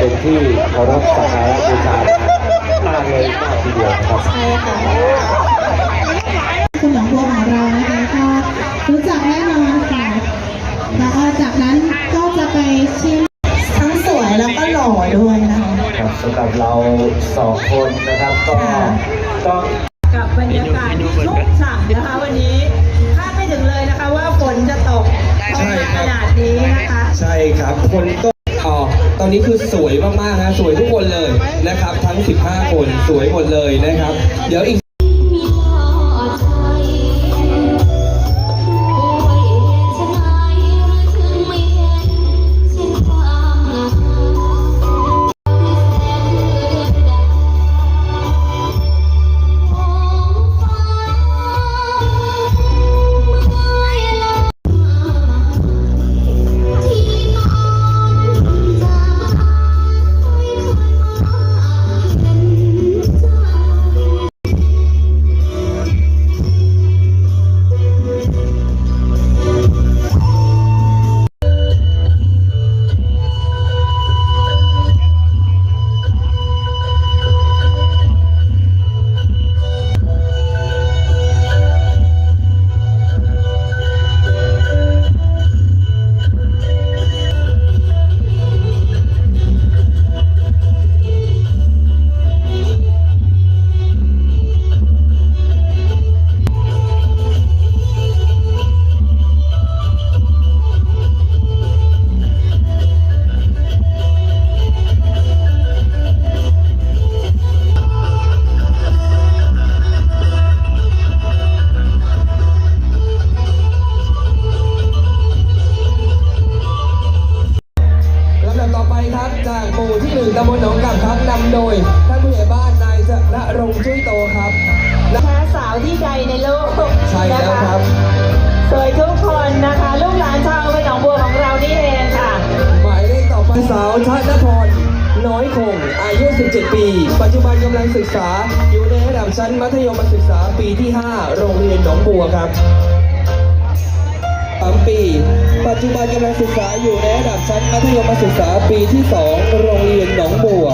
เคารพสักการะบูชามากเลยมาทีเดียวครับใช่ค่ะคุณหนองบัวของเรานะคะก็รู้จักแน่นอนค่ะแล้วก็จากนั้นก็จะไปชิมทั้งสวยแล้วก็หล่อด้วยนะคะครับสำหรับเราสองคนนะครับก็ต้องกับบรรยากาศที่ชุ่มฉ่ำนะคะวันนี้คาดไม่ถึงเลยนะคะว่าฝนจะตกลงมาขนาดนี้นะคะ ใช่ครับคนก็อ๋อ ตอนนี้คือสวยมากๆนะ สวยทุกคนเลยนะครับ ทั้ง 15 คนสวยหมดเลยนะครับ เดี๋ยวอีก ใดในโลกใช่แล้วครับ สวยทุกคนนะคะ ลูกหลานชาวอำเภอหนองบัวของเรานี่เองค่ะหมายเลขต่อไปสาวชาตินครน้อยคง อายุ 17 ปี ปัจจุบันกำลังศึกษา อยู่ในระดับชั้นมัธยมศึกษาปีที่ 5 โรงเรียนหนองบัวครับสามปี ปัจจุบันกำลังศึกษาอยู่ในระดับชั้นมัธยมศึกษาปีที่ 2 โรงเรียนหนองบัว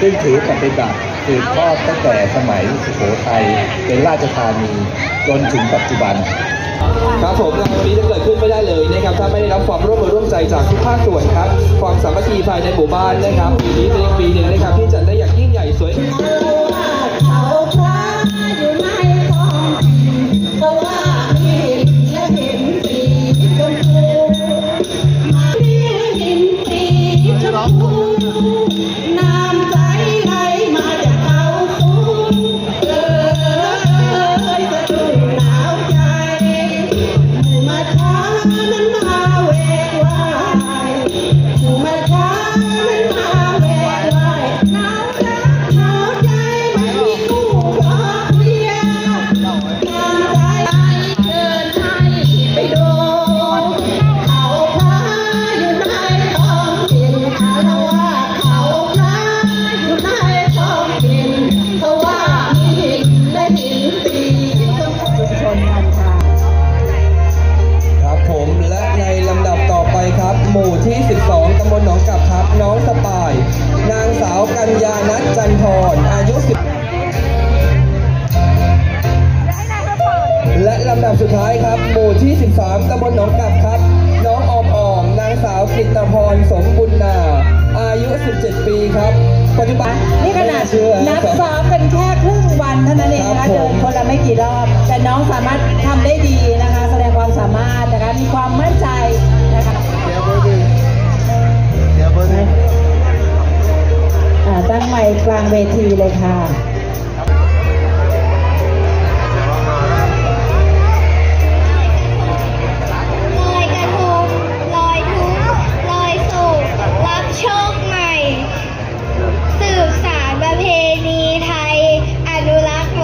ซึ่งถือปฏิบัติสืบทอดตั้งแต่สมัยสุโขทัยเป็นราชธานีจนถึงปัจจุบัน ครับผมงานวันนี้จะเกิดขึ้นไม่ได้เลยนะครับถ้าไม่ได้รับความร่วมมือร่วมใจจากทุกภาคส่วนครับ ความสามัคคีภายในหมู่บ้านนะครับปีนี้เป็นปีหนึ่งนะครับที่จัดได้อย่างยิ่งใหญ่สวย ครับน้องสปาย นางสาวกัญญานัทจันทรอายุ10และลำดับสุดท้ายครับ หมู่ที่ 13ตำบลหนองกลับครับ น้องออมออม นางสาวกิตตพรสมบุญนา อายุ 17 ปีครับปัจจุบันนี่ขนาดไม่เชื่อนัดซ้อมกันแค่ครึ่งวันเท่านั้นเองครันะบคะผมเดินคนละไม่กี่รอบ แต่น้องสามารถทำได้ดีนะคะ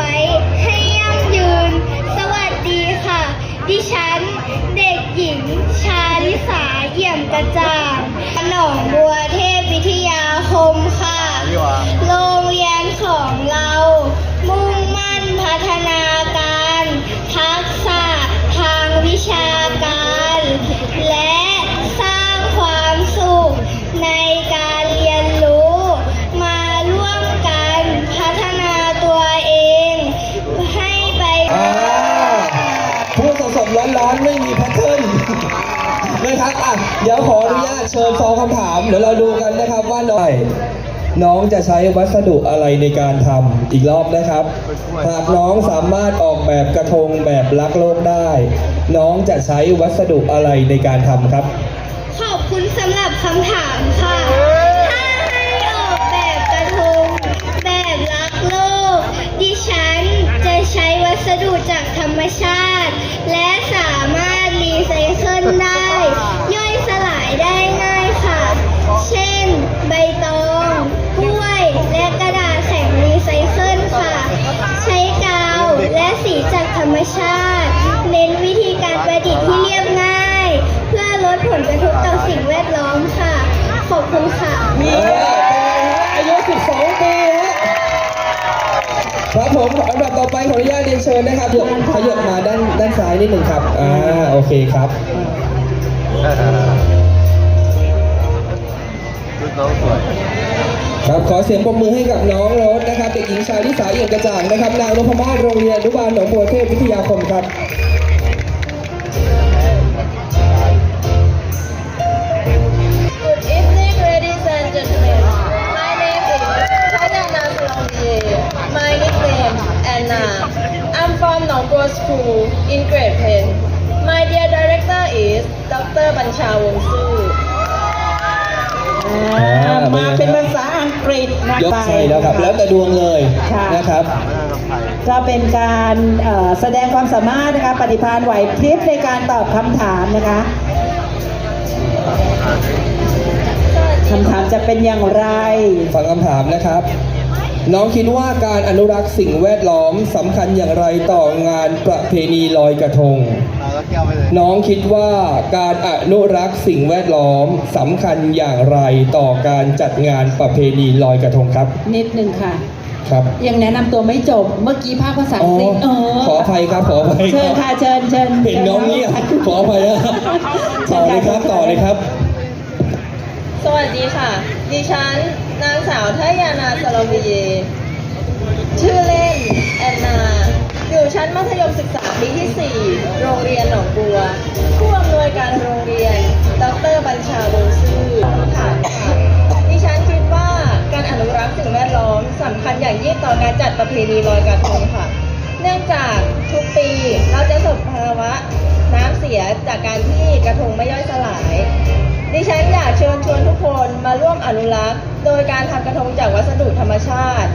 ว้ให้ยั่งยืนสวัสดีค่ะดิฉันเด็กหญิงชาลิสาเอี่ยมกระจ่างหนองบัวเทพวิทยาคมค่ะ ฒนาการ ทักษะทางวิชาการ และสร้างความสุขในการเรียนรู้ มาร่วมกันพัฒนาตัวเอง ให้ไปอ่าพูดสดๆร้อนๆไม่มีแพทเทิร์นนะครับอะเดี๋ยวขออนุญาตเชิญซองคำถาม เดี๋ยวเราดูกันนะครับว่าน้อง น้องจะใช้วัสดุอะไรในการทำอีกรอบนะครับ หากน้องสามารถออกแบบกระทงแบบรักโลกได้ น้องจะใช้วัสดุอะไรในการทำครับ ขอบคุณสำหรับคำถามค่ะ ถ้าให้ออกแบบกระทงแบบรักโลก ดิฉันจะใช้วัสดุจากธรรมชาติ และสามารถรีไซเคิลได้ ย่อยสลายได้ง่ายค่ะ เช่น ใบตองกล้วย และกระดาษแข็งรีไซเคิลค่ะ ใช้กาวและสีจากธรรมชาติ เน้นวิธีการประดิษฐ์ที่เรียบง่าย เพื่อลดผลกระทบต่อสิ่งแวดล้อมค่ะ ขอบคุณค่ะเออเป็นไงฮะอายุ 12 ปีฮะครับผมอันดับต่อไปขออนุญาตเรียนเชิญนะครับเดี๋ยวขยับมาด้านด้านซ้ายนิดหนึ่งครับ อ่า โอเคครับ ครับขอเสียงปรบมือให้กับน้องรถนะครับเด็กหญิงชาลิสาเอี่ยมกระจ่างนะครับนางนพมาศโรงเรียนอนุบาลหนองบัวเทพวิทยาคมครับส c h o o l in grade 10 My dear director is Dr. Bancha Wong Su มาเป็นภาษาอังกฤษนะยกไปใช่แล้วครับ แล้วแต่ดวงเลยค่ะนะครับ ก็เป็นการเอ่อแสดงความสามารถนะคะ ปฏิภาณไหวพริบในการตอบคำถามนะคะคำถามจะเป็นอย่างไร ฟังคำถามนะครับ น้องคิดว่าการอนุรักษ์สิ่งแวดล้อมสำคัญอย่างไรต่องานประเพณีลอยกระทงน้องคิดว่าการอนุรักษ์สิ่งแวดล้อมสำคัญอย่างไรต่อการจัดงานประเพณีลอยกระทงครับนิดนึงค่ะ ครับยังแนะนำตัวไม่จบเมื่อกี้ภาคภาษาอ๋อัองกฤษเออขออภัยครับขออภัยเชิญครัค่ะบเชิญเชิญเห็นน้องเงียบขออภัยนะต่อเลยครับต่อเลยครับ สวัสดีค่ะ ดิฉัน นางสาวทยานาสลาวีเย ชื่อเล่น แอนนา อยู่ชั้นมัธยมศึกษาปีที่ 4 โรงเรียนหนองบัว ผู้อำนวยการโรงเรียน ดรบัญชาวงซื่อถามค่ะดิฉันคิดว่าการอนุรักษ์สิ่งแวดล้อมสำคัญอย่างยิ่งต่อการจัดประเพณีลอยกระทงค่ะ เนื่องจากทุกปีเราจะประสบภาวะน้ำเสียจากการที่กระทงไม่ย่อยสลาย ร่วมอนุรักษ์ โดยการทำกระทงจากวัสดุธรรมชาติ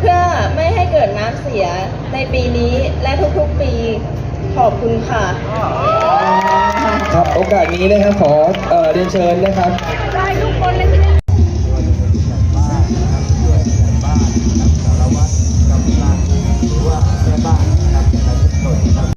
เพื่อไม่ให้เกิดน้ำเสียในปีนี้และทุกๆปีขอบคุณค่ะ ครับโอกาสนี้นะครับขอเอ่อเรียนเชิญนะครับ ได้ทุกคนเลย